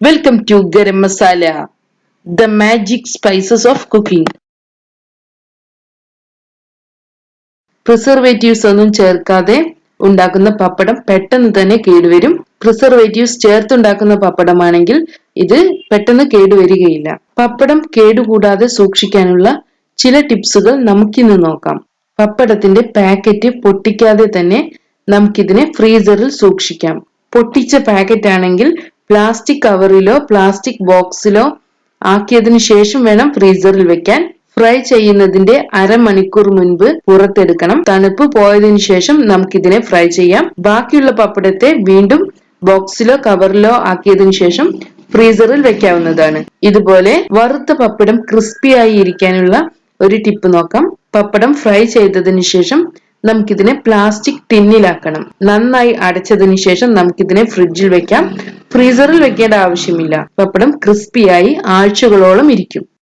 Welcome to Garam Masala the magic spices of cooking preservatives ഒന്നും ചേർക്കാതെ ഉണ്ടാക്കുന്ന പപ്പടം പെട്ടെന്ന് തന്നെ കേടുവരും. പ്രിസർവേറ്റീവ്സ് ചേർത്തുണ്ടാക്കുന്ന പപ്പടമാണെങ്കിൽ ഇത് പെട്ടെന്ന് കേടുവരികയില്ല. പപ്പടം കേടുകൂടാതെ സൂക്ഷിക്കാനുള്ള ചില ടിപ്സുകൾ നമുക്കിന്ന് നോക്കാം. പപ്പടത്തിന്റെ പാക്കറ്റ് പൊട്ടിക്കാതെ തന്നെ നമുക്കിതിനെ ഫ്രീസറിൽ സൂക്ഷിക്കാം. പൊട്ടിച്ച പാക്കറ്റ് ആണെങ്കിൽ പ്ലാസ്റ്റിക് കവറിലോ പ്ലാസ്റ്റിക് ബോക്സിലോ ആക്കിയതിനു ശേഷം വേണം ഫ്രീസറിൽ വെക്കാൻ. ഫ്രൈ ചെയ്യുന്നതിന്റെ അരമണിക്കൂർ മുൻപ് പുറത്തെടുക്കണം. തണുപ്പ് പോയതിനു ശേഷം നമുക്കിതിനെ ഫ്രൈ ചെയ്യാം. ബാക്കിയുള്ള പപ്പടത്തെ വീണ്ടും ബോക്സിലോ കവറിലോ ആക്കിയതിനു ശേഷം ഫ്രീസറിൽ വെക്കാവുന്നതാണ്. ഇതുപോലെ വറുത്ത പപ്പടം ക്രിസ്പിയായി ഇരിക്കാനുള്ള ഒരു ടിപ്പ് നോക്കാം. പപ്പടം ഫ്രൈ ചെയ്തതിനു ശേഷം നമുക്കിതിനെ പ്ലാസ്റ്റിക് ടിന്നിലാക്കണം. നന്നായി അടച്ചതിനു ശേഷം നമുക്കിതിനെ ഫ്രിഡ്ജിൽ വെക്കാം. ഫ്രീസറിൽ വെക്കേണ്ട ആവശ്യമില്ല. പപ്പടം ക്രിസ്പിയായി ആഴ്ചകളോളം ഇരിക്കും.